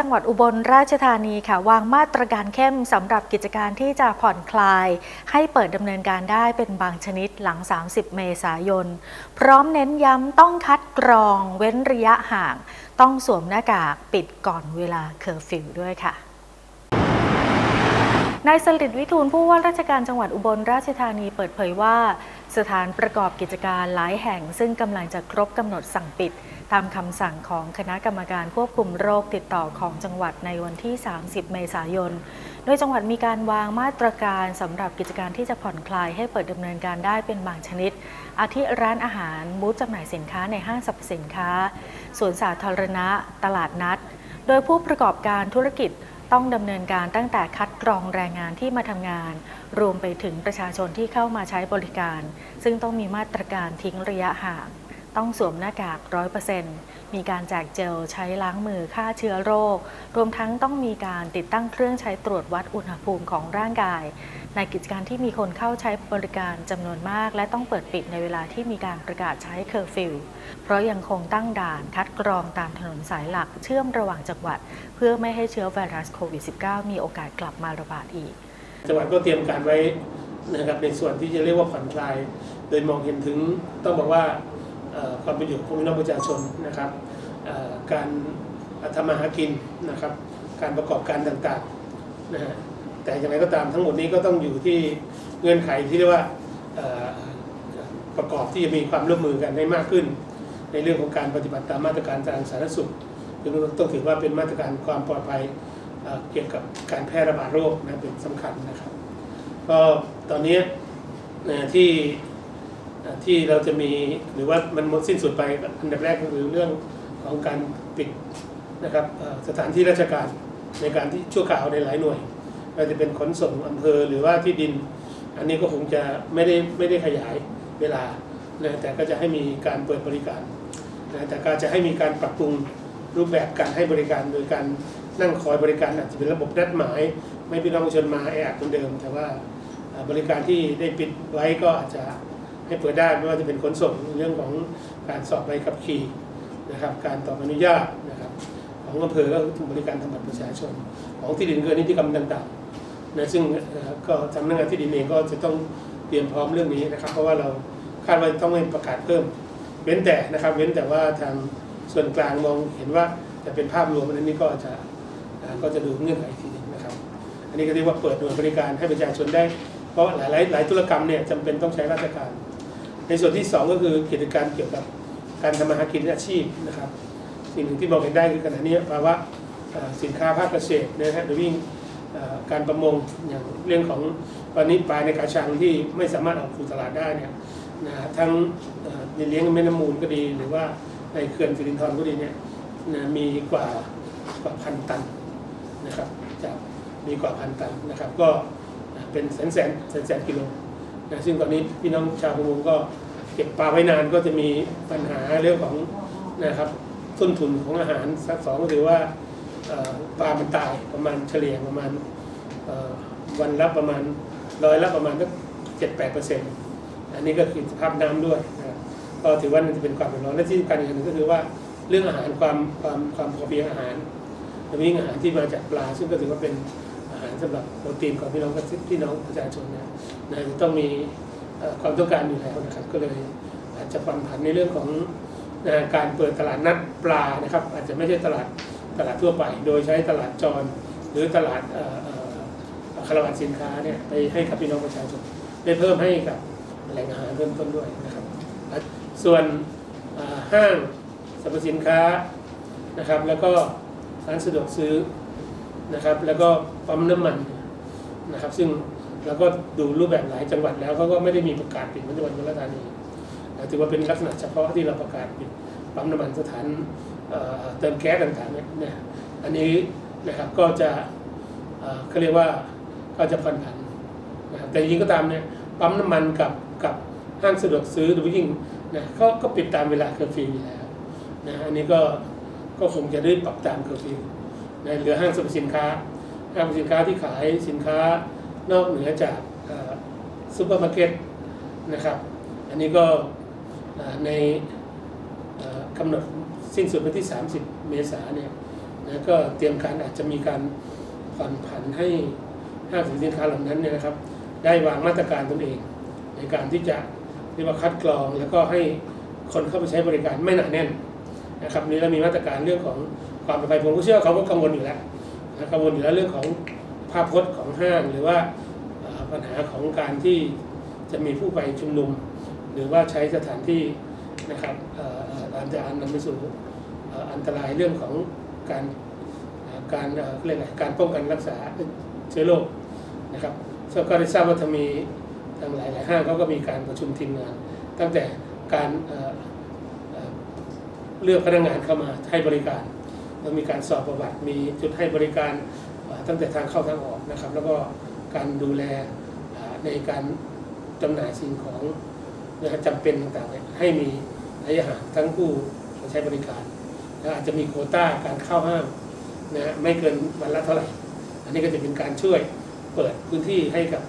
จังหวัดอุบลราชธานีค่ะ วางมาตรการเข้มสำหรับกิจการที่จะผ่อนคลาย ให้เปิดดำเนินการได้เป็นบางชนิดหลัง 30 เมษายน พร้อมเน้นย้ำต้องคัดกรองเว้นระยะห่าง ต้องสวมหน้ากากปิดก่อนเวลาเคอร์ฟิวด้วยค่ะนายสลิดวิทูลผู้ว่าราชการจังหวัดอุบลราชธานีเปิดเผยว่า สถานประกอบกิจการหลายแห่งซึ่งกำลังจะครบกำหนดสั่งปิด ตามคำสั่งของคณะกรรมการควบคุมโรคติดต่อของจังหวัดในวันที่ 30 เมษายน โดยจังหวัดมีการวางมาตรการสำหรับกิจการที่จะผ่อนคลายให้เปิดดำเนินการได้เป็นบางชนิด อาทิร้านอาหารบูธจำหน่ายสินค้าในห้างสรรพสินค้าสวนสาธารณะ ตลาดนัด โดยผู้ประกอบการธุรกิจต้องดำเนินการตั้งแต่คัดกรองแรงงานที่มาทำงาน รวมไปถึงประชาชนที่เข้ามาใช้บริการ ซึ่งต้องมีมาตรการทิ้งระยะห่าง ต้องสวมหน้ากากร้อยเปอร์เซ็นต์มีการแจกเจลใช้ล้างมือฆ่าเชื้อโรค รวมทั้งต้องมีการติดตั้งเครื่องใช้ตรวจวัดอุณหภูมิของร่างกาย ในกิจการที่มีคนเข้าใช้บริการจำนวนมาก และต้องเปิดปิดในเวลาที่มีการประกาศใช้เคอร์ฟิว เพราะยังคงตั้งด่านคัดกรองตามถนนสายหลักเชื่อมระหว่างจังหวัด เพื่อไม่ให้เชื้อไวรัสโควิด -19 มีโอกาสกลับมาระบาดอีก จังหวัดก็เตรียมการไว้นะครับในส่วนที่จะเรียกว่าผ่อนคลาย โดยมองเห็นถึงต้องบอกว่า ความเป็นอยู่ของพี่น้องประชาชนนะครับการทำมาหากินนะครับ การประกอบการต่างๆนะฮะแต่อย่างไรก็ตามทั้งหมดนี้ก็ต้องอยู่ที่เงื่อนไขที่เรียกว่าประกอบที่จะมีความร่วมมือกันให้มากขึ้น ในเรื่องของการปฏิบัติตามมาตรการทางสาธารณสุขซึ่งต้องถือว่าเป็นมาตรการความปลอดภัยเเกี่ยวกับการแพร่ระบาดโรคนะเป็นสำคัญนะครับ ก็ตอนนี้ที่ ที่เราจะมีหรือว่ามันหมดสิ้นสุดไปอันดับแรกก็คือเรื่องของการปิดนะครับสถานที่ราชการในการที่ชั่วคราวในหลายหน่วยไม่ว่าจะเป็นขนส่งอำเภอหรือว่าที่ดิน อันนี้ก็คงจะไม่ได้ไม่ได้ขยายเวลานะแต่ก็จะให้มีการเปิดบริการนะแต่ก็จะให้มีการปรับปรุงรูปแบบการให้บริการโดยการนั่งคอยบริการอาจจะเป็นระบบนัดหมาย ไม่พี่น้องชนมาแออัดเหมือนเดิม แต่ว่าบริการที่ได้ปิดไว้ก็อาจจะ ให้เปิดได้ไม่ว่าจะเป็นขนส่งเรื่องของการสอบใบขับขี่นะครับ การต่ออนุญาตนะครับ ของอำเภอก็ถึงบริการทำบัตรประชาชน ของที่ดินเกินนิติกรรมต่างๆนะซึ่งก็สำนักงานที่ดินเองก็จะต้องเตรียมพร้อมเรื่องนี้นะครับ เพราะว่าเราคาดว่าต้องให้ประกาศเพิ่ม เว้นแต่นะครับ เว้นแต่ว่าทางส่วนกลางมองเห็นว่าจะเป็นภาพรวมอันนี้ก็จะก็จะดูเงื่อนไขอีกทีนึงนะครับ อันนี้ก็เรียกว่าเปิดหน่วยบริการให้ประชาชนได้ เพราะหลาหลายหลายธุรกรรมเนี่ยจำเป็นต้องใช้ราชการ ในส่วนที่สองก็คือกิจการเกี่ยวกับการทำมาหากินอาชีพนะครับ สิ่งหนึ่งที่มองเห็นได้คือขณะนี้ภาวะสินค้าภาคเกษตรนะฮะหรือวิ่งการประมงอย่างเรื่องของวันนี้ปลาในกระชังที่ไม่สามารถออกสู่ตลาดได้เนี่ยนะทั้งในเลี้ยงแม่น้ำมูลก็ดี หรือว่าในเขื่อนสิรินธรก็ดีเนี่ยนะมีกว่ากว่าพันตันนะครับจะมีกว่าพันตันนะครับ ก็เป็นแสนแสนแสนแสนกิโล นะซึ่งตอนนี้พี่น้องชาวประมงก็เก็บปลาไว้นานก็จะมีปัญหาเรื่องของนะครับต้นทุนของอาหารสักสองก็ถือว่าปลามันตายประมาณเฉลี่ยประมาณวันละประมาณร้อยละประมาณสักเจ็ดแปดเปอร์เซ็นต์อันนี้ก็คือสภาพน้ำด้วยนะก็ถือว่ามันจะเป็นความเดือดร้อนและที่สำคัญอีกอันหนึ่งก็คือว่าเรื่องอาหารความความความพอเพียงอาหารมีอาหารที่มาจากปลาซึ่งก็ถือว่าเป็น อาหาหรับโปรตีนของพี่น้องพี่น้องประชาชนนะนะต้องมีความต้องการอยู่แล้วนะครับ ก็เลยอาจจะผ่อนผันในเรื่องของนะการเปิดตลาดนัดปลานะครับ อาจจะไม่ใช่ตลาดตลาดทั่วไป โดยใช้ตลาดจรหรือตลาดคาราวานสินค้าเนี่ยไปให้กับพี่น้องประชาชนได้เพิ่มให้กับแหล่งอาหารเพิ่มต้นด้วยนะครับ ส่วนห้างสรรพสินค้านะครับ แล้วก็ร้านสะดวกซื้อ นะครับ แล้วก็ปั๊มน้ำมันนะครับ ซึ่งเราก็ดูรูปแบบหลายจังหวัดแล้วเขาก็ไม่ได้มีประกาศปิดเหมือนจังหวัดอุบลราชธานีถือว่าเป็นลักษณะเฉพาะที่เราประกาศปิดปั๊มน้ำมันสถานเเติมแก๊สต่างๆเนี่ยอันนี้นะครับก็จะเขาเรียกว่าก็จะผ่อนผันนะครับแต่จริงก็ตามเนี่ยปั๊มน้ำมันกับกับห้างสะดวกซื้อหรือยิ่งนะก็ก็ปิดตามเวลาเคอร์ฟิวอยู่แล้วนะอันนี้ก็ก็คงจะได้ปรับตามเคอร์ฟิว นะเหลือห้างสรรพสินค้าห้างสรรพสินค้าที่ขายสินค้านอกเหนือจากซูเปอร์มาร์เก็ตนะครับ อันนี้ก็ในกำหนดสิ้นสุดวันที่ 30 เมษาเนี่ยนะก็เตรียมการอาจจะมีการผ่อนผันให้ห้างสรรพสินค้าเหล่านั้นเนี่ยนะครับ ได้วางมาตรการตนเอง ในการที่จะเรียกว่าคัดกรองแล้วก็ให้คนเข้าไปใช้บริการไม่หนาแน่นนะครับนี่เรามีมาตรการเรื่องของ ความปลอดภัยผมก็เชื่อเขาก็กังวลอยู่แล้วนะกังวลอยู่แล้วเรื่องของภาพพจน์ของห้างหรือว่าปัญหาของการที่จะมีผู้ไปชุมนุม หรือว่าใช้สถานที่นะครับเอ่อเอ่ออาจจะนำไปสู่อันตรายเรื่องของการการเอ่อเรียกอะไรการป้องกันรักษาเชื้อโรคนะครับซึ่งก็ได้ทราบว่าจะมีทางหลายหลายห้างเขาก็มีการประชุมทีมงาน ตั้งแต่การเอ่อเอ่อเลือกพนักงานเข้ามาให้บริการ แล้วมีการสอบประวัติมีจุดให้บริการตั้งแต่ทางเข้าทางออกนะครับ แล้วก็การดูแลในการจำหน่ายสิ่งของนะครับจำเป็นต่างๆ ให้มีระยะห่างทั้งผู้ใช้บริการแล้วอาจจะมีโคต้าการเข้าห้างนะฮะไม่เกินวันละเท่าไหร่ อันนี้ก็จะเป็นการช่วยเปิดพื้นที่ให้กับ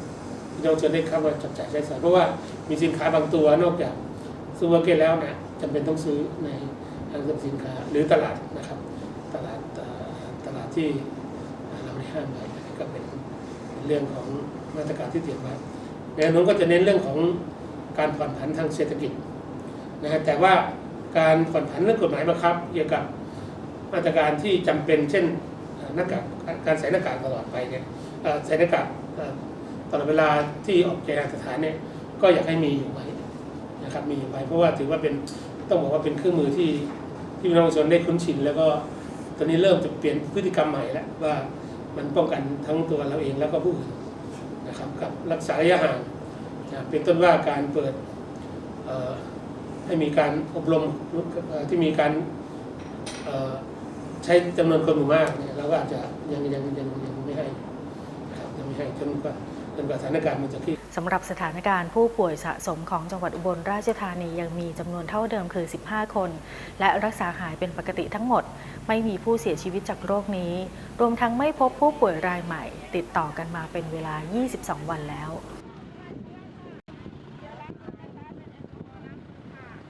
พี่น้องชนได้เข้ามาจับจ่ายใช้สอยเพราะว่ามีสินค้าบางตัวนอกจากซูเปอร์มาร์เก็ตแล้วนะจำเป็นต้องซื้อในห้างสรรพสินค้าหรือตลาดนะครับ ตลาดเอ่อตลาด ที่เราได้ห้ามไว้อันนี้ก็เป็นเรื่องของมาตรการที่เตรียมไว้แนวโน้มก็จะเน้นเรื่องของการผ่อนผันทางเศรษฐกิจนะฮะแต่ว่าการผ่อนผันเรื่องกฎหมายบังคับ เกี่ยวกับมาตรการที่จำเป็น เช่นหน้ากากการใส่หน้ากากตลอดไปเนี่ยใส่หน้ากากตลอดเวลาที่ออกจากสถานเนี่ยก็อยากให้มีอยู่ไว้นะครับมีอยู่ไว้เพราะว่าถือว่าเป็นต้องบอกว่าเป็นเครื่องมือที่ที่ประชาชนได้คุ้นชินแล้วก็ ตอนนี้เริ่มจะเปลี่ยนพฤติกรรมใหม่แล้วว่ามันป้องกันทั้งตัวเราเองแล้วก็ผู้อื่นนะครับกับรักษาระยะห่างนะเป็นต้นว่าการเปิดให้มีการอบรมที่มีการใช้จำนวนคนหมู่มากเนี่ยเราก็อาจจะยังยังยังยังไม่ให้นะครับยังไม่ให้จนกว่า จนกว่าสถานการณ์มันจะคลี่สำหรับสถานการณ์ผู้ป่วยสะสมของจังหวัดอุบลราชธานียังมีจำนวนเท่าเดิมคือ 15 คน และรักษาหายเป็นปกติทั้งหมด ไม่มีผู้เสียชีวิตจากโรคนี้ รวมทั้งไม่พบผู้ป่วยรายใหม่ ติดต่อกันมาเป็นเวลา 22 วันแล้ว